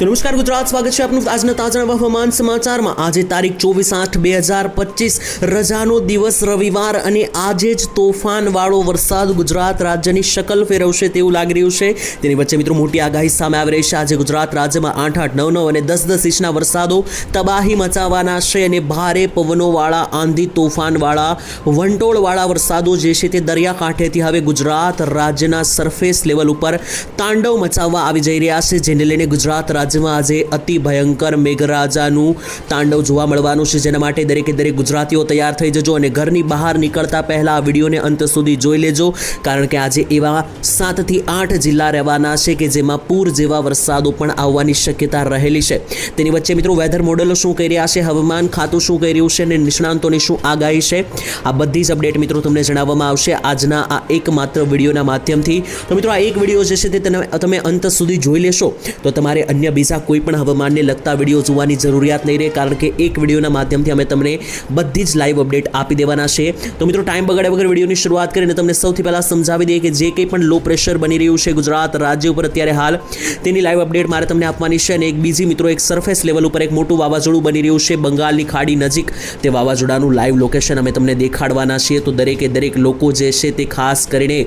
નમસ્કાર ગુજરાત, સ્વાગત છે આપનું આજના તાજા હવામાન સમાચારમાં. આજે તારીખ ચોવીસ આઠ બે હજાર પચીસ, રજાનો દિવસ રવિવાર અને આજે જ તોફાનવાળો વરસાદ ગુજરાત રાજ્યની શકલ ફેરવશે તેવું લાગી રહ્યું છે. તેની વચ્ચે મિત્રો મોટી આગાહી સામે આવી રહી છે. આજે ગુજરાત રાજ્યમાં આઠ આઠ નવ નવ અને દસ દસ ઇંચના વરસાદો તબાહી મચાવવાના છે અને ભારે પવનોવાળા, આંધી તોફાનવાળા, વંટોળવાળા વરસાદો જે છે તે દરિયાકાંઠેથી હવે ગુજરાત રાજ્યના સરફેસ લેવલ ઉપર તાંડવ મચાવવા આવી જઈ રહ્યા છે, જેને લઈને ગુજરાત રાજ્યમાં આજે અતિ ભયંકર મેઘરાજાનું તાંડવ જોવા મળવાનું છે. જેના માટે દરેકે દરેક ગુજરાતીઓ તૈયાર થઈ જજો અને ઘરની બહાર નીકળતા પહેલાં આ વિડીયોને અંત સુધી જોઈ લેજો. કારણ કે આજે એવા સાતથી આઠ જિલ્લા રહેવાના છે કે જેમાં પૂર જેવા વરસાદો પણ આવવાની શક્યતા રહેલી છે. તેની વચ્ચે મિત્રો વેધર મોડેલો શું કહી રહ્યા છે, હવામાન ખાતું શું કહી રહ્યું છે અને નિષ્ણાંતોની શું આગાહી છે? આ બધી જ અપડેટ મિત્રો તમને જણાવવામાં આવશે આજના આ એકમાત્ર વિડીયોના માધ્યમથી. તો મિત્રો આ એક વીડિયો જે છે તે તમે અંત સુધી જોઈ લેશો. તો તમારે અન્ય બીજા કોઈ પણ હવામાનને લગતા વીડિયો જોવાની જરૂરિયાત નહીં રહે, કારણ કે એક વિડીયોના માધ્યમથી અમે તમને બધી જ લાઈવ અપડેટ આપી દેવાના છે. તો મિત્રો ટાઈમ બગાડ્યા વગર વિડીયોની શરૂઆત કરીને તમને સૌથી પહેલાં સમજાવી દઈએ કે જે કંઈ પણ લો પ્રેશર બની રહ્યું છે ગુજરાત રાજ્ય ઉપર અત્યારે હાલ, તેની લાઈવ અપડેટ મારે તમને આપવાની છે અને એક બીજી મિત્રો, એક સરફેસ લેવલ ઉપર એક મોટું વાવાઝોડું બની રહ્યું છે બંગાળની ખાડી નજીક. તે વાવાઝોડાનું લાઈવ લોકેશન અમે તમને દેખાડવાના છીએ. તો દરેકે દરેક લોકો જે છે તે ખાસ કરીને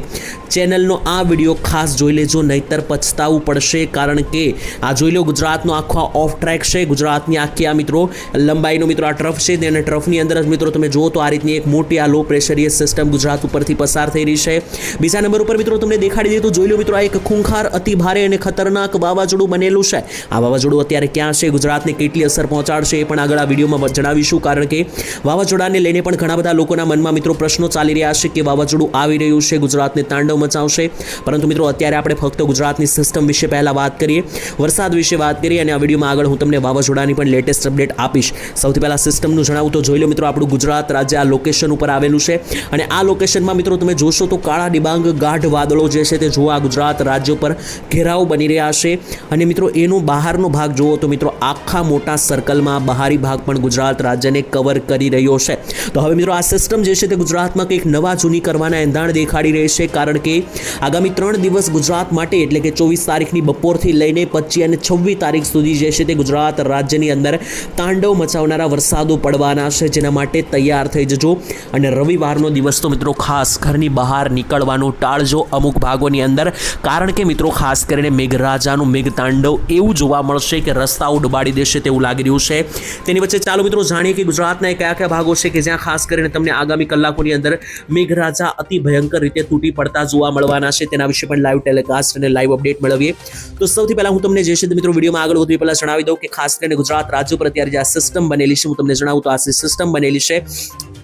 ચેનલનો આ વીડિયો ખાસ જોઈ લેજો, નહીતર પછતાવું પડશે, કારણ કે આ જોઈ લો ગુજરાતનો આખો ઓફ ટ્રેક છે. ગુજરાતની આખી આ મિત્રો લંબાઈનો મિત્રો આ ટ્રફ છે અને ટ્રફની અંદર જ મિત્રો તમે જુઓ તો આ રીતની એક મોટી આ લો પ્રેશરીય સિસ્ટમ ગુજરાત ઉપરથી પસાર થઈ રહી છે. બીજા નંબર ઉપર મિત્રો તમને દેખાડી દીધું જોઈ લો મિત્રો આ એક ખૂંખાર, અતિ ભારે અને ખતરનાક વાવાઝોડું બનેલું છે. આ વાવાઝોડું અત્યારે ક્યાં છે? ગુજરાતને કેટલી અસર પહોંચાડશે એ પણ આગળ આ વિડીયોમાં જણાવીશું કારણ કે વાવાઝોડાને લઈને પણ ઘણા બધા લોકોના મનમાં મિત્રો પ્રશ્નો ચાલી રહ્યા છે કે વાવાઝોડું આવી રહ્યું છે, ગુજરાતને તાંડવ મચાવશે. પરંતુ મિત્રો અત્યારે આપણે ફક્ત ગુજરાતની સિસ્ટમ વિશે પહેલા વાત કરીએ. વરસાદ વિશે વાત કરી અને આ વિડીયોમાં આગળ હું તમને વાવાઝોડાની પણ લેટેસ્ટ અપડેટ આપીશ. સૌથી પહેલાં સિસ્ટમનું જણાવું તો જોઈ લો મિત્રો, આપણું ગુજરાત રાજ્ય આ લોકેશન ઉપર આવેલું છે. અને આ લોકેશનમાં મિત્રો તમે જોશો તો કાળા ડિબાંગ ગાઢ વાદળો જે છે તે જોવા ગુજરાત રાજ્ય પર ઘેરાવ બની રહ્યા છે. અને મિત્રો, એનો બહારનો ભાગ જુઓ તો મિત્રો, આખા મોટા સર્કલમાં બહારી ભાગ પણ ગુજરાત રાજ્યને કવર કરી રહ્યો છે. તો હવે મિત્રો, આ સિસ્ટમ જે છે તે ગુજરાતમાં કંઈક નવા જૂની કરવાના એંધાણ દેખાડી રહી છે. કારણ કે આગામી ત્રણ દિવસ ગુજરાત માટે, એટલે કે ચોવીસ તારીખની બપોરથી લઈને પચીસ અને છવ્વીસ તારીખ સુધી જે છે તે ગુજરાત રાજ્યની અંદર તાંડવ મચાવનારા વરસાદો પડવાના છે, જેના માટે તૈયાર થઈ જજો. અને રવિવારનો દિવસ તો મિત્રો ખાસ ઘરની બહાર નીકળવાનું ટાળજો અમુક ભાગોની અંદર. કારણ કે મિત્રો ખાસ કરીને મેઘરાજાનું મેઘતાંડવ એવું જોવા મળશે કે રસ્તાઓ ડુબાડી દેશે તેવું લાગી રહ્યું છે. તેની વચ્ચે ચાલો મિત્રો જાણીએ કે ગુજરાતના કયા કયા ભાગો છે કે જ્યાં ખાસ કરીને તમને આગામી કલાકોની અંદર મેઘરાજા અતિ ભયંકર રીતે તૂટી પડતા જોવા મળવાના છે. તેના વિશે પણ લાઈવ ટેલિકાસ્ટ અને લાઈવ અપડેટ મેળવીએ. તો સૌથી પહેલા હું તમને જે છે તે મિત્રો, વિડીયોમાં આગળ વધુ પહેલાં જણાવી દઉં કે ખાસ કરીને ગુજરાત રાજ્ય પર અત્યારે જે આ સિસ્ટમ બનેલી છે, હું તમને જણાવું તો આ સિસ્ટમ બનેલી છે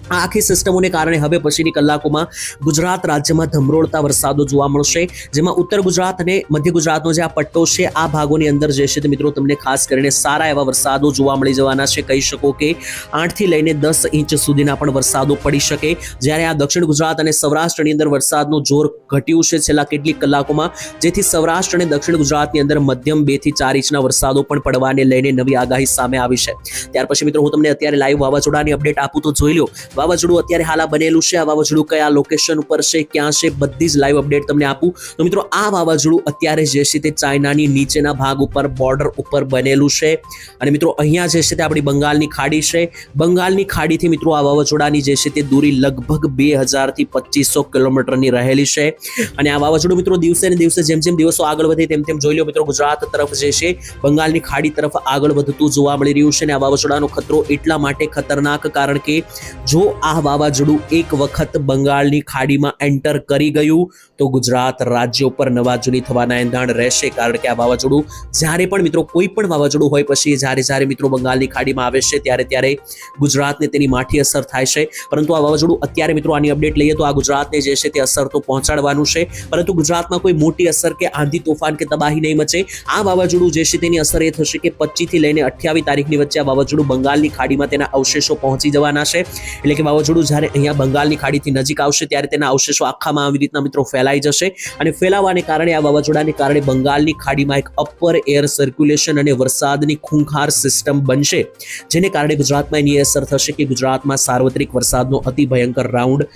આ આખી સિસ્ટમોને કારણે હવે પછીની કલાકોમાં ગુજરાત રાજ્યમાં ધમરોળતા વરસાદો જોવા મળશે. જેમાં ઉત્તર ગુજરાત અને મધ્ય ગુજરાતનો જે આ પટ્ટો છે, આ ભાગોની અંદર જે છે તે મિત્રો તમને ખાસ કરીને સારા એવા વરસાદો જોવા મળી જવાના છે. કહી શકો કે આઠથી લઈને દસ ઇંચ સુધીના પણ વરસાદો પડી શકે. જ્યારે આ દક્ષિણ ગુજરાત અને સૌરાષ્ટ્રની અંદર વરસાદનું જોર ઘટ્યું છે છેલ્લા કેટલીક કલાકોમાં. જેથી સૌરાષ્ટ્ર અને દક્ષિણ ગુજરાતની અંદર મધ્યમ બેથી ચાર ઇંચના વરસાદો પણ પડવાને લઈને નવી આગાહી સામે આવી છે. ત્યાર પછી મિત્રો હું તમને અત્યારે લાઈવ વાવાઝોડાની અપડેટ આપું તો જોઈ લો વાવાઝોડું અત્યારે હાલ બનેલું છે. આ વાવાઝોડું કયા લોકેશન ઉપર છે, ક્યાં છે, બધી જ લાઈવ અપડેટ તમને આપું. તો મિત્રો, આ વાવાઝોડું અત્યારે જે છે તે ચાઇનાની નીચેના ભાગ ઉપર બોર્ડર ઉપર બનેલું છે. અને મિત્રો, અહીંયા જે છે તે આપણી બંગાળની ખાડી છે. બંગાળની ખાડીથી મિત્રો, આ વાવાઝોડાની જે છે તે દૂરી લગભગ બે હજારથી પચીસો કિલોમીટરની રહેલી છે. અને આ વાવાઝોડું મિત્રો, દિવસે ને દિવસે જેમ જેમ દિવસો આગળ વધે તેમ તેમ જોઈ લો મિત્રો, ગુજરાત તરફ જે છે બંગાળની ખાડી તરફ આગળ વધતું જોવા મળી રહ્યું છે. અને આ વાવાઝોડાનો ખતરો એટલા માટે ખતરનાક, કારણ કે જો આ વાવાઝોડું એક વખત બંગાળની ખાડીમાં એન્ટર કરી ગયું. તો ગુજરાત રાજ્ય ઉપર નવાજૂની થવાના એંધાણ રહેશે કારણ કે આ વાવાઝોડું જ્યારે પણ મિત્રો કોઈ પણ વાવાઝોડું હોય પછી જ્યારે જ્યારે મિત્રો બંગાળની ખાડીમાં આવે છે ત્યારે ત્યારે ગુજરાતને તેની માઠી અસર થાય છે. પરંતુ આ વાવાઝોડું અત્યારે મિત્રો આની અપડેટ લઈએ તો આ ગુજરાતને જે છે તે અસર તો પહોંચાડવાનું છે. પરંતુ ગુજરાતમાં કોઈ મોટી અસર કે આંધી તોફાન કે તબાહી નહીં મચે. આ વાવાઝોડું જે છે તેની અસર એ થશે કે પચીસથી લઈને અઠ્યાવીસ તારીખની વચ્ચે આ વાવાઝોડું બંગાળની ખાડીમાં તેના અવશેષો પહોંચી જવાના છે. એટલે એટલે કે વાવાઝોડું જ્યારે અહીંયા બંગાળની ખાડીથી નજીક આવશે ત્યારે તેના અવશેષો આખામાં આવી રીતના મિત્રો ફેલાઈ જશે અને ફેલાવાને કારણે આ વાવાઝોડાને કારણે બંગાળની ખાડીમાં એક અપર એર સર્ક્યુલેશન અને વરસાદની ખૂંખાર સિસ્ટમ બનશે, જેને કારણે ગુજરાતમાં એની અસર થશે કે ગુજરાતમાં સાર્વત્રિક વરસાદનો અતિ ભયંકર રાઉન્ડ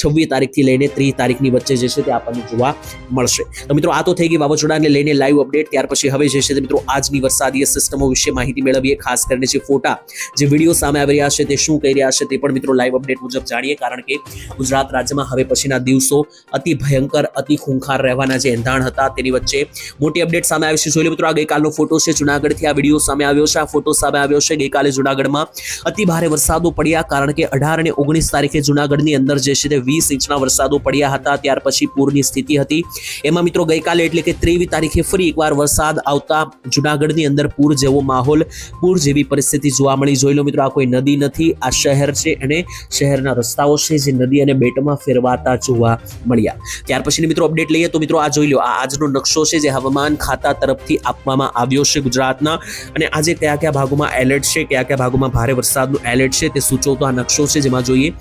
છવ્વીસ તારીખથી લઈને ત્રીસ તારીખની વચ્ચે જે છે તે આપણને જોવા મળશે. તો મિત્રો, આ તો થઈ ગઈ વાવાઝોડાને લઈને લાઈવ અપડેટ ત્યાર પછી હવે જે છે મિત્રો આજની વરસાદીય સિસ્ટમો વિશે માહિતી મેળવીએ, ખાસ કરીને જે ફોટા, જે વીડિયો સામે આવી રહ્યા છે તે શું કહી રહ્યા છે તે પણ મિત્રો લાઈવ અપડેટ મુજબ જાણીએ, કારણ કે ગુજરાત રાજ્યમાં હવે પછીના દિવસો અતિ ભયંકર, અતિ ખૂંખાર રહેવાના જે એંધાણ હતા તેની વચ્ચે મોટી અપડેટ સામે આવી છે. જોઈ લો મિત્રો, આ ગઈકાલનો ફોટો છે. જુનાગઢથી આ વીડિયો સામે આવ્યો છે. આ ફોટો સામે આવ્યો છે. ગઈકાલે જુનાગઢમાં અતિ ભારે વરસાદો પડ્યા, કારણ કે અઢાર અને ઓગણીસ તારીખે જુનાગઢની અંદર જે છે તે વીસ ઇંચના વરસાદો પડ્યા હતા. ત્યાર પછી પૂરની સ્થિતિ હતી. એમાં મિત્રો, ગઈકાલે એટલે કે ત્રેવીસ તારીખે ફરી એકવાર વરસાદ આવતા જુનાગઢની અંદર પૂર જેવો માહોલ, પૂર જેવી પરિસ્થિતિ જોવા મળી. જોઈ લો મિત્રો, આ કોઈ નદી નથી, આ શહેર છે. અને શહેરના રસ્તાઓ છે જે નદી અને બેટમાં ફેરવાતા જોવા મળ્યા. ત્યાર પછીની મિત્રો અપડેટ લઈએ તો મિત્રો આ જોઈ લો આજનો નકશો છે જે હવામાન ખાતા તરફથી આપવામાં આવ્યો છે ગુજરાતના. અને આજે કયા કયા ભાગોમાં એલર્ટ છે કયા કયા ભાગોમાં ભારે વરસાદનું એલર્ટ છે તે સૂચવતો આ નકશો છે જેમાં જોઈએ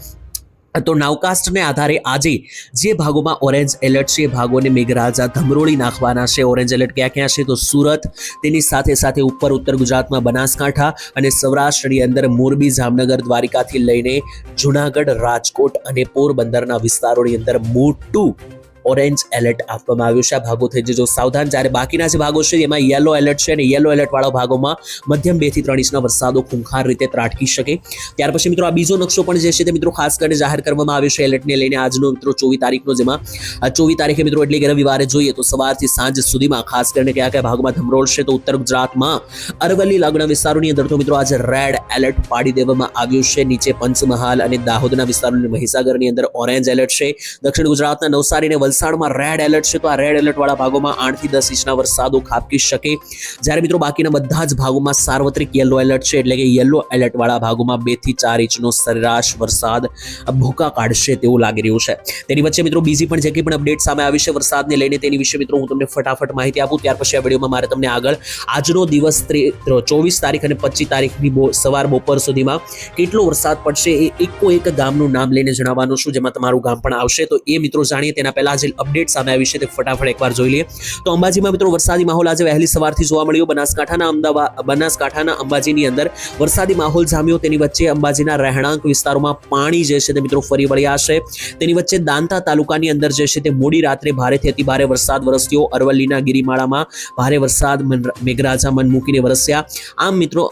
તો નાવકાસ્ટને આધારે આજે જે ભાગોમાં ઓરેન્જ એલર્ટ છે એ ભાગોને મેઘરાજા ધમરોળી નાખવાના છે. ઓરેન્જ એલર્ટ ક્યાં ક્યાં છે તો સુરત, તેની સાથે સાથે ઉપર ઉત્તર ગુજરાતમાં બનાસકાંઠા અને સૌરાષ્ટ્રની અંદર મોરબી, જામનગર, દ્વારિકાથી લઈને જુનાગઢ, રાજકોટ અને પોરબંદરના વિસ્તારોની અંદર મોટું ઓરેન્જ એલર્ટ આપવામાં આવ્યું છે. આ ભાગો થઈ જજો. સાવધાન, જ્યારે બાકીના જે ભાગો છે, એમાં યલો એલર્ટ છે અને યલો એલર્ટવાળા ભાગોમાં મધ્યમ બેથી ત્રણ ઇંચના વરસાદો ખૂંખાર રીતે ત્રાટકી શકે. ત્યાર પછી મિત્રો, આ બીજો નકશો પણ જે છે તે મિત્રો ખાસ કરીને જાહેર કરવામાં આવ્યો છે એલર્ટને લઈને આજનો મિત્રો ચોવીસ તારીખનો જેમાં. ચોવીસ તારીખે મિત્રો એટલે કે રવિવારે જોઈએ તો સવારથી સાંજ સુધીમાં ખાસ કરીને કયા કયા ભાગમાં ધમરોળ છે તો ઉત્તર ગુજરાતમાં અરવલ્લી, લાગણા વિસ્તારોની અંદર તો મિત્રો આજે રેડ એલર્ટ પાડી દેવામાં આવ્યું છે. નીચે પંચમહાલ અને દાહોદના વિસ્તારોની મહીસાગરની અંદર ઓરેન્જ એલર્ટ છે. દક્ષિણ ગુજરાતના નવસારી અને વલસાડમાં રેડ એલર્ટ છે, તો આ રેડ એલર્ટવાળા ભાગોમાં આઠથી દસ ઇંચના વરસાદો ખાબકી શકે. જ્યારે મિત્રો બાકીના બધા જ ભાગોમાં સાર્વત્રિક યલો એલર્ટ છે, એટલે કે યલો એલર્ટ વાળા ભાગોમાં બેથી ચાર ઇંચનો સરેરાશ વરસાદ ભૂકા કાઢશે તેવું લાગી રહ્યું છે. તેની વચ્ચે મિત્રો બીજી પણ જે કંઈ પણ અપડેટ સામે આવી છે વરસાદને લઈને તેની વિશે મિત્રો હું તમને ફટાફટ માહિતી આપું. ત્યાર પછી આ વિડીયોમાં મારે તમને આગળ આજનો દિવસ ચોવીસ તારીખ અને પચીસ તારીખની સવાર બપોર સુધીમાં કેટલો વરસાદ પડશે એ એકો એક ગામનું નામ લઈને જણાવવાનું છું, જેમાં તમારું ગામ પણ આવશે. તો એ મિત્રો જાણીએ, તેના પહેલા જે અપડેટ સામે આવી છે તે ફટાફટ એકવાર જોઈ લઈએ. તો અંબાજીમાં મિત્રો વરસાદી માહોલ આજે વહેલી સવારથી જોવા મળ્યો. બનાસકાંઠાના અમદાવાદ, બનાસકાંઠાના અંબાજીની અંદર વરસાદી માહોલ જામ્યો. તેની વચ્ચે અંબાજીના રહેણાંક વિસ્તારોમાં પાણી જે છે તે મિત્રો ફરી વળ્યા છે. તેની વચ્ચે દાંતા તાલુકાની અંદર જે છે તે મોડી રાત્રે ભારેથી અતિ ભારે વરસાદ વરસ્યો. અરવલ્લીના ગિરિમાળામાં ભારે વરસાદ મેઘરાજા મન મૂકીને વરસ્યા. આમ મિત્રો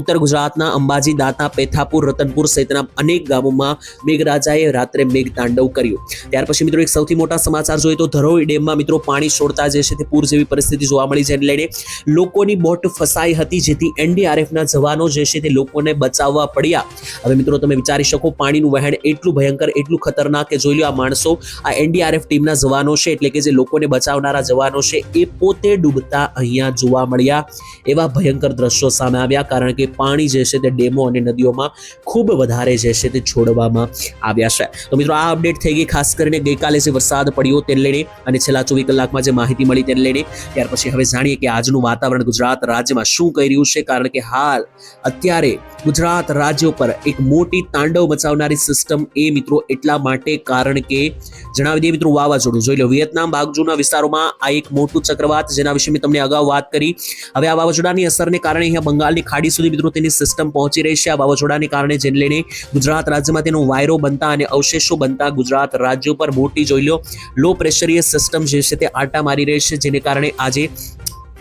ઉત્તર ગુજરાતના અંબાજી, દાંતા, પેથાપુર, રતનપુર સહિતના અનેક ગામોમાં મેઘરાજાએ રાત્રે મેઘ તાંડવ કર્યું. ત્યાર પછી મિત્રો એક સૌથી મોટા સમાચાર જોઈએ તો ધરોઈ ડેમમાં મિત્રો પાણી છોડતા જે છે. તે પૂર જેવી પરિસ્થિતિ જોવા મળી જેને લઈને લોકોની બોટ ફસાઈ હતી, જેથી એનડીઆરએફના જવાનો જે છે તે લોકોને બચાવવા પડ્યા. હવે મિત્રો તમે વિચારી શકો, પાણીનું વહેણ એટલું ભયંકર, એટલું ખતરનાક કે જોઈ લો આ માણસો, આ એનડીઆરએફ ટીમના જવાનો છે, એટલે કે જે લોકોને બચાવનારા જવાનો છે, એ પોતે ડૂબતા અહીંયા જોવા મળ્યા. એવા ભયંકર દ્રશ્યો સામે આવ્યા, કારણ કે પાણી જે છે તે ડેમો અને નદીઓમાં ખૂબ વધારે જે છે તે છોડવામાં આવ્યા છે. તો મિત્રો આ અપડેટ થઈ ગઈ, ખાસ કરીને ગઈકાલે જે વરસાદ પડ્યો તેને લઈને અને છેલ્લા ચોવીસ કલાકમાં જે માહિતી મળી તેને લઈને, ત્યાર પછી હવે જાણીએ કે આજનું વાતાવરણ ગુજરાત રાજ્યમાં શું કહી રહ્યું છે? કારણ કે હાલ અત્યારે ગુજરાત રાજ્ય ઉપર એક મોટી તાંડવ મચાવનારી સિસ્ટમ એ મિત્રો એટલા માટે કારણ કે, જણાવી દઈએ મિત્રો વાવાઝોડું. જોઈ લો, વિયેતનામ બાગજુના વિસ્તારોમાં આ એક મોટું ચક્રવાત જેના વિશે મેં તમને અગાઉ વાત કરી. હવે આ વાવાઝોડાની અસરને કારણે અહીંયા બંગાળની ખાડી સુધી મિત્રો તેની સિસ્ટમ પહોંચી રહી છે. આ વાવાઝોડાને કારણે જેને લઈને ગુજરાત રાજ્યમાં તેનો વાયરો બનતા અને અવશેષો બનતા ગુજરાત રાજ્ય ઉપર મોટી, જોઈ લો લો પ્રેશરીય સિસ્ટમ જે છે તે આટા મારી રહી છે જેને કારણે આજે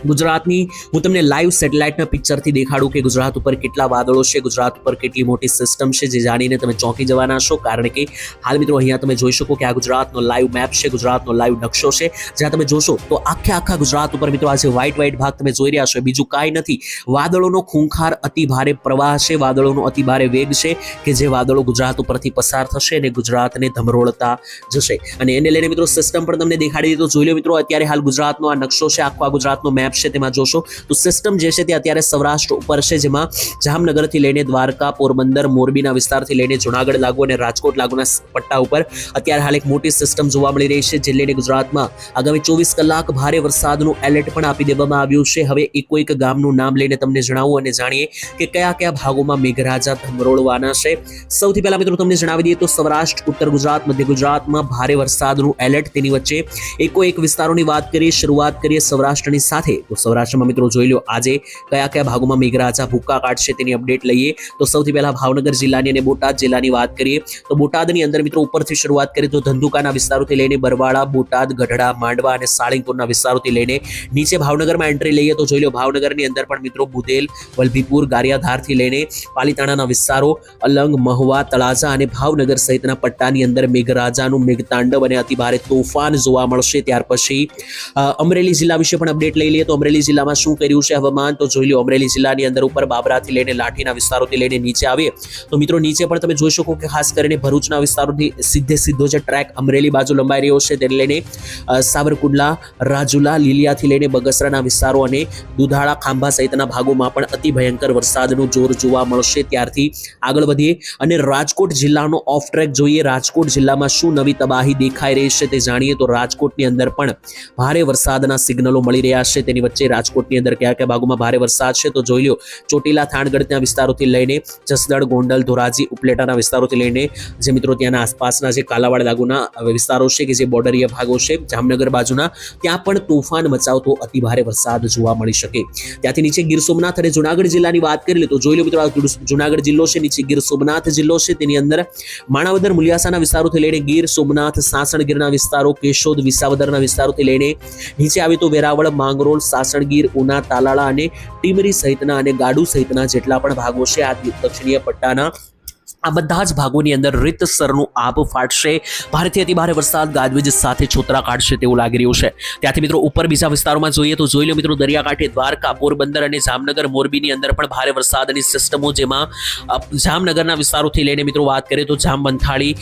ગુજરાતની. હું તમને લાઈવ સેટેલાઇટના પિક્ચરથી દેખાડું કે ગુજરાત ઉપર કેટલા વાદળો છે, ગુજરાત ઉપર કેટલી મોટી સિસ્ટમ છે, જે જાણીને તમે ચોંકી જવાના છો. કારણ કે હાલ મિત્રો અહીંયા તમે જોઈ શકો કે આ ગુજરાતનો લાઈવ મેપ છે, ગુજરાતનો લાઈવ નકશો છે. જ્યાં તમે જોશો તો આખે આખા ગુજરાત ઉપર મિત્રો આજે વ્હાઇટ વ્હાઇટ ભાગ તમે જોઈ રહ્યા છો બીજું કાંઈ નથી. વાદળોનો ખૂંખાર અતિ ભારે પ્રવાહ છે, વાદળોનો અતિ ભારે વેગ છે કે જે વાદળો ગુજરાત ઉપરથી પસાર થશે અને ગુજરાતને ધમરોળતા જશે. અને એને લઈને મિત્રો સિસ્ટમ પણ તમને દેખાડી દીધો. જોઈ લો મિત્રો, અત્યારે હાલ ગુજરાતનો આ નકશો છે, આખો આ ગુજરાતનો મેપ મેપ છે, તેમાં જોશો તો સિસ્ટમ જે છે તે અત્યારે સૌરાષ્ટ્ર ઉપર છે, જેમાં જામનગરથી લઈને દ્વારકા, પોરબંદર, મોરબીના વિસ્તારથી લઈને જુનાગઢ લાગુ અને રાજકોટ લાગુના પટ્ટા ઉપર અત્યારે હાલ એક મોટી સિસ્ટમ જોવા મળી રહી છે, જે લઈને ગુજરાતમાં આગામી ચોવીસ કલાક ભારે વરસાદનું એલર્ટ પણ આપી દેવામાં આવ્યું છે. હવે એકો એક ગામનું નામ લઈને તમને જણાવું અને જાણીએ કે કયા કયા ભાગોમાં મેઘરાજા ધમરોળવાના છે. સૌથી પહેલા મિત્રો તમને જણાવી દઈએ તો સૌરાષ્ટ્ર, ઉત્તર ગુજરાત, મધ્ય ગુજરાતમાં ભારે વરસાદનું એલર્ટ તેની વચ્ચે એકો એક વિસ્તારોની વાત કરીએ, શરૂઆત કરીએ સૌરાષ્ટ્રની સાથે. તો સૌરાષ્ટ્રમાં મિત્રો જોઈ લો, આજે કયા કયા ભાગોમાં મેઘરાજા ભૂક્કા કાઢશે તેની અપડેટ લઈએ. તો સૌથી પહેલા ભાવનગર જિલ્લાની અને બોટાદ જિલ્લાની વાત કરીએ. તો બોટાદની અંદર મિત્રો ઉપરથી શરૂઆત કરીએ તો ધંધુકાના વિસ્તારોથી લઈને બરવાળા, બોટાદ, ગઢડા, માંડવા અને સાળીંગપુરના વિસ્તારોથી લઈને નીચે ભાવનગરમાં એન્ટ્રી લઈએ તો જોઈ લો ભાવનગરની અંદર પણ મિત્રો બુધેલ વલભીપુર, ગારિયાધારથી લઈને પાલીતાણાના વિસ્તારો, અલંગ, મહુવા, તળાજા અને ભાવનગર સહિતના પટ્ટાની અંદર મેઘરાજાનું મેઘતાંડવ અને અતિભારે તોફાન જોવા મળશે. ત્યાર પછી અમરેલી જિલ્લા વિશે પણ અપડેટ લઈ લઈએ. તો અમરેલી જિલ્લામાં શું કર્યું છે? હવામાન? તો જોઈ લો અમરેલી જિલ્લાની અંદર ઉપર બાબરાથી લઈને લાઠીના વિસ્તારોથી લઈને નીચે આવીએ. તો મિત્રો, નીચે પણ તમે જોઈ શકો કે ખાસ કરીને ભરૂચના વિસ્તારોથી સીધે સીધો જે ટ્રેક અમરેલી બાજુ લંબાઈ રહ્યો છે. તેને લઈને સાવરકુંડલા, રાજુલા, લીલિયાથી લઈને બગસરાના વિસ્તારો અને દુધાળા, ખાંભા સહિતના ભાગોમાં પણ અતિ ભયંકર વરસાદનું જોર જોવા મળશે. ત્યારથી આગળ વધીએ અને રાજકોટ જિલ્લાનો ઓફ ટ્રેક જોઈએ. રાજકોટ જિલ્લામાં શું નવી તબાહી દેખાઈ રહી છે તે જાણીએ તો રાજકોટની અંદર પણ ભારે વરસાદના સિગ્નલો મળી રહ્યા છે. તેની વચ્ચે રાજકોટની અંદર કયા કયા ભાગોમાં ભારે વરસાદ છે તો જોઈ લો, ચોટીલા થાણગઢના વિસ્તારોથી લઈને જસદણ, ગોંડલ, ધોરાજી, ઉપલેટાના વિસ્તારોથી લઈને જે મિત્રો ત્યાંના આસપાસના જે કાલાવાડ લાગુના વિસ્તારો છે કે જે બોર્ડરીય ભાગો છે, જામનગર બાજુના, ત્યાં પણ તોફાન મચાવતો અતિ ભારે વરસાદ જોવા મળી શકે. ત્યાંથી નીચે ગીર સોમનાથ અને જુનાગઢ જિલ્લાની વાત કરી લે તો જોઈ લો મિત્રો જુનાગઢ જિલ્લો છે, નીચે ગીર સોમનાથ જિલ્લો છે, તેની અંદર માણાવદર, મુલિયાસાના વિસ્તારોથી લઈને ગીર સોમનાથ સાસણગીરના વિસ્તારો, કેશોદ, વિસાવદરના વિસ્તારોથી લઈને નીચે આવી તો વેરાવળ, માંગરોળ સાસણગીર, ઉના, તાલાળા અને ટીમરી સહિતના અને ગાડુ સહિતના જેટલા પણ ભાગો છે, આ દક્ષિણીય પટ્ટાના, આ બધા જ ભાગોની અંદર રીતસરનું આબ ફાટશે. ભારેથી અતિભારે વરસાદ, ગાજવીજ સાથે છોતરા કાઢશે તેવું લાગી રહ્યું છે. ત્યાંથી મિત્રો ઉપર બીજા વિસ્તારોમાં જોઈએ તો જોઈ લો મિત્રો, દરિયાકાંઠે દ્વારકા, પોરબંદર અને જામનગર મોરબીની અંદર પણ ભારે વરસાદની સિસ્ટમો જેમાં જામનગરના વિસ્તારોથી લઈને મિત્રો વાત કરીએ તો જામ મંથાળી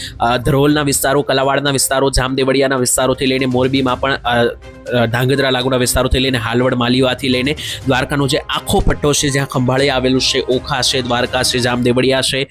ધરોલના વિસ્તારો, કલાવાડના વિસ્તારો, જામદેવડિયાના વિસ્તારોથી લઈને મોરબીમાં પણ ધાંગધ્રા લાગુના વિસ્તારોથી લઈને હાલવડ માલીવાથી લઈને દ્વારકાનો જે આખો પટ્ટો છે, જ્યાં ખંભાળે આવેલું છે, ઓખા છે, દ્વારકા છે, જામદેવડિયા છે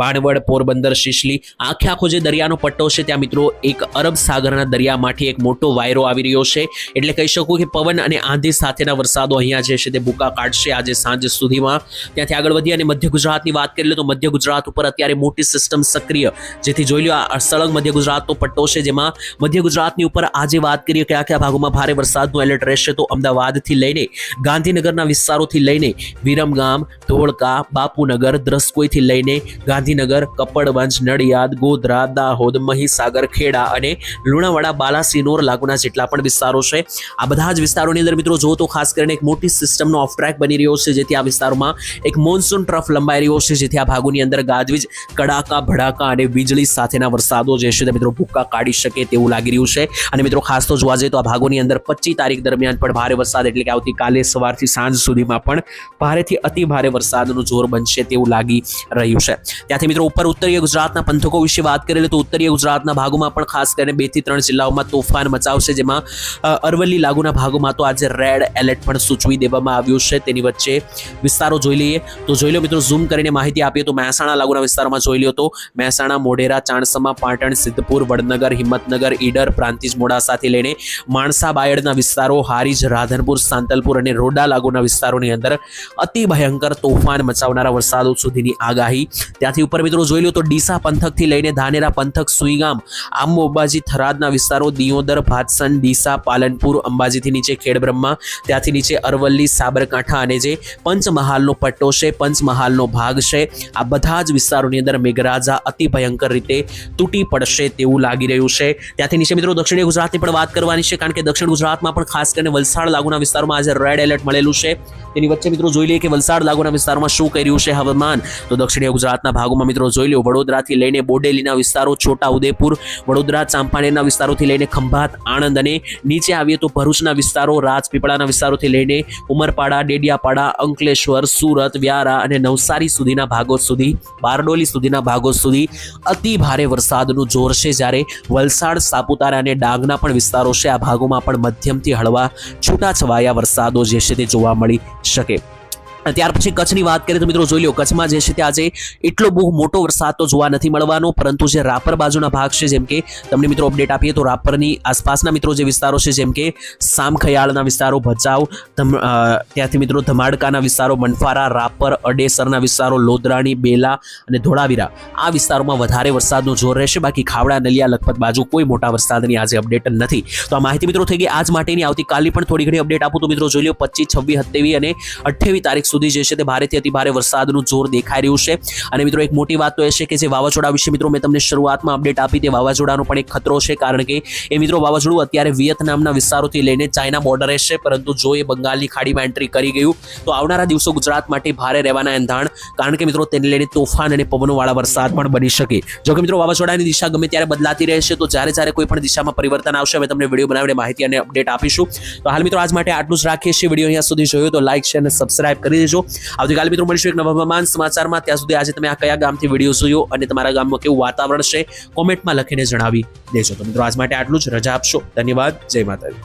બાણવડ, પોરબંદર, શિશલી, આખે આખો જે દરિયાનો પટ્ટો છે, ત્યાં મિત્રો એક અરબ સાગરના દરિયામાંથી એક મોટો વાયરો આવી રહ્યો છે. એટલે કહી શકું કે પવન અને આંધી સાથેના વરસાદો અહીંયા જે છે તે ભૂકા કાઢશે આજે સાંજ સુધીમાં. ત્યાંથી આગળ વધી અને મધ્ય ગુજરાતની વાત કરી લે તો મધ્ય ગુજરાત ઉપર અત્યારે મોટી સિસ્ટમ સક્રિય. જેથી જોઈ લો આ સળંગ મધ્ય ગુજરાતનો પટ્ટો છે, જેમાં મધ્ય ગુજરાતની ઉપર આજે વાત કરીએ કયા કયા ભાગોમાં ભારે વરસાદનું એલર્ટ રહેશે તો અમદાવાદથી લઈને ગાંધીનગરના વિસ્તારોથી લઈને વિરમગામ, ધોળકા, બાપુનગર, દ્રસ્કોઈથી લઈને ગાંધીનગર, કપડવંજ, નડિયાદ, ગોધરા, દાહોદ, મહીસાગર, ખેડા અને લુણાવાડા, બાલાસિનોર લાગુના જેટલા પણ વિસ્તારો છે. આ બધા જ વિસ્તારોની અંદર મિત્રો જો તો ખાસ કરીને એક મોટી સિસ્ટમનો ઓફ ટ્રેક બની રહ્યો છે, જેથી આ વિસ્તારોમાં એક મોન્સૂન ટ્રફ લંબાઈ રહ્યો છે, જેથી આ ભાગોની અંદર ગાજવીજ, કડાકા, ભડાકા અને વીજળી સાથેના વરસાદો જે છે તે મિત્રો ભૂક્કા કાઢી શકે તેવું લાગી રહ્યું છે. અને મિત્રો ખાસ તો જોવા જઈએ તો આ ભાગોની અંદર પચીસ તારીખ દરમિયાન પણ ભારે વરસાદ એટલે કે આવતીકાલે સવારથી સાંજ સુધીમાં પણ ભારેથી અતિ ભારે વરસાદનું જોર બનશે તેવું લાગી રહ્યું છે. ત્યાંથી મિત્રો ઉપર ઉત્તરીય ગુજરાતના પંથકો વિશે વાત કરીએ તો ઉત્તરીય ગુજરાતના ભાગોમાં પણ ખાસ કરીને બેથી ત્રણ જિલ્લાઓમાં તોફાન મચાવશે. જેમાં અરવલ્લી લાગુના ભાગોમાં તો આજે રેડ એલર્ટ પણ સૂચવી દેવામાં આવ્યું છે. તેની વચ્ચે વિસ્તારો જોઈ લઈએ તો જોઈ લો મિત્રો, ઝૂમ કરીને માહિતી આપીએ તો મહેસાણા લાગુના વિસ્તારમાં જોઈ લો તો મહેસાણા, મોઢેરા, ચાણસમા, પાટણ, સિદ્ધપુર, વડનગર, હિંમતનગર, ઈડર, પ્રાંતિજ મોડાસાથી લઈને માણસા બાયડના વિસ્તારો, હારીજ, રાધનપુર, સાંતલપુર અને રોડા લાગુના વિસ્તારોની અંદર અતિ ભયંકર તોફાન મચાવનારા વરસાદો સુધીની આગાહી. ત્યાંથી ઉપર મિત્રો જોઈ લો તો ડીસા પંથકથી લઈને ધાનેરા પંથક, સુઈગામ આંબો અંબાજી, થરાદના વિસ્તારો, દિયોદર ભાતસન ડીસા, પાલનપુર, અંબાજીથી નીચે ખેડબ્રહ્મા, ત્યાંથી નીચે અરવલ્લી, સાબરકાંઠા અને જે પંચમહાલનો પટ્ટો છે, પંચમહાલનો ભાગ છે, આ બધા જ વિસ્તારોની અંદર મેઘરાજા અતિ ભયંકર રીતે તૂટી પડશે તેવું લાગી રહ્યું છે. ત્યાંથી નીચે મિત્રો દક્ષિણીય ગુજરાતની પણ વાત કરવાની છે, કારણ કે દક્ષિણ ગુજરાતમાં પણ ખાસ કરીને વલસાડ લાગુના વિસ્તારમાં આજે રેડ એલર્ટ મળેલું છે. તેની વચ્ચે મિત્રો જોઈ લઈએ કે વલસાડ લાગુના વિસ્તારમાં શું કર્યું છે હવામાન. તો દક્ષિણીય ગુજરાતના ભાગોમાં મિત્રો જોઈ લો વડોદરાથી લઈને બોડેલીના વિસ્તારો છોટા ઉદેપુર વડોદરા, ચાંપાનેરના વિસ્તારોથી લઈને ખંભાત, આણંદ અને નીચે આવીએ તો ભરૂચના વિસ્તારો, રાજપીપળાના વિસ્તારોથી લઈને ઉમરપાડા, ડેડિયાપાડા, અંકલેશ્વર, સુરત, વ્યારા અને નવસારી સુધીના ભાગો સુધી, બારડોલી સુધીના ભાગો સુધી અતિ ભારે વરસાદનું જોર છે. જ્યારે વલસાડ, સાપુતારા અને ડાંગના પણ વિસ્તારો છે. આ ભાગોમાં પણ પણ મધ્યમથી હળવા છૂટાછવાયા વરસાદો જે છે તે જોવા મળી શકે. ત્યાર પછી કચ્છની વાત કરીએ તો મિત્રો જોઈ લો કચ્છમાં જે છે તે આજે એટલો બહુ મોટો વરસાદ તો જોવા નથી મળવાનો, પરંતુ જે રાપર બાજુના ભાગ છે, જેમ કે તમને મિત્રો અપડેટ આપીએ તો રાપરની આસપાસના મિત્રો જે વિસ્તારો છે, જેમ કે સામખયાળના વિસ્તારો, ભચાઉ ત્યાંથી મિત્રો ધમાડકાના વિસ્તારો, મનફારા, રાપર, અડેસરના વિસ્તારો, લોદરાણી, બેલા અને ધોળાવીરા, આ વિસ્તારોમાં વધારે વરસાદનું જોર રહેશે. બાકી ખાવડા, નલિયા, લખપત બાજુ કોઈ મોટા વરસાદની આજે અપડેટ નથી. તો આ માહિતી મિત્રો થઈ ગઈ આજ માટેની. આવતીકાલની પણ થોડી ઘણી અપડેટ આપું તો મિત્રો જોઈ લો પચીસ, છવ્વીસ, સત્યાવીસ અને અઠ્યાવીસ તારીખ સુધી જે છે તે ભારેથી અતિ ભારે વરસાદનું જોર દેખાઈ રહ્યું છે. અને મિત્રો એક મોટી વાત તો એ છે કે જે વાવાઝોડા વિશે મિત્રો મેં તમને શરૂઆતમાં અપડેટ આપી તે વાવાઝોડાનો પણ એક ખતરો છે કારણ કે એ મિત્રો વાવાઝોડું અત્યારે વિયેતનામના વિસ્તારોથી લઈને ચાઇના બોર્ડરે છે, પરંતુ જો એ બંગાળની ખાડીમાં એન્ટ્રી કરી ગયું, તો આવનારા દિવસો ગુજરાત માટે ભારે રહેવાના એંધાણ, કારણ કે મિત્રો તેને લઈને તોફાન અને પવનોવાળા વરસાદ પણ બની શકે. જો કે મિત્રો વાવાઝોડાની દિશા ગમે ત્યારે બદલાતી રહેશે તો જ્યારે જ્યારે કોઈ પણ દિશામાં પરિવર્તન આવશે, અમે તમને વીડિયો બનાવીને માહિતી અને અપડેટ આપીશું. તો હાલ મિત્રો આજ માટે આટલું જ રાખીએ છીએ. વીડિયો અહીંયા સુધી જોયો તો લાઇક શેર અને સબસ્ક્રાઇબ કરી દેજો આવતીકાલે મિત્રો મળીશું એક નવા હવામાન સમાચારમાં. ત્યાં સુધી આજે તમે આ કયા ગામથી વીડિયો જોયો અને તમારા ગામમાં કેવું વાતાવરણ છે કોમેન્ટમાં લખીને જણાવી દેજો. તો મિત્રો, આજ માટે આટલું જ. રજા આપશો. ધન્યવાદ. જય માતાજી.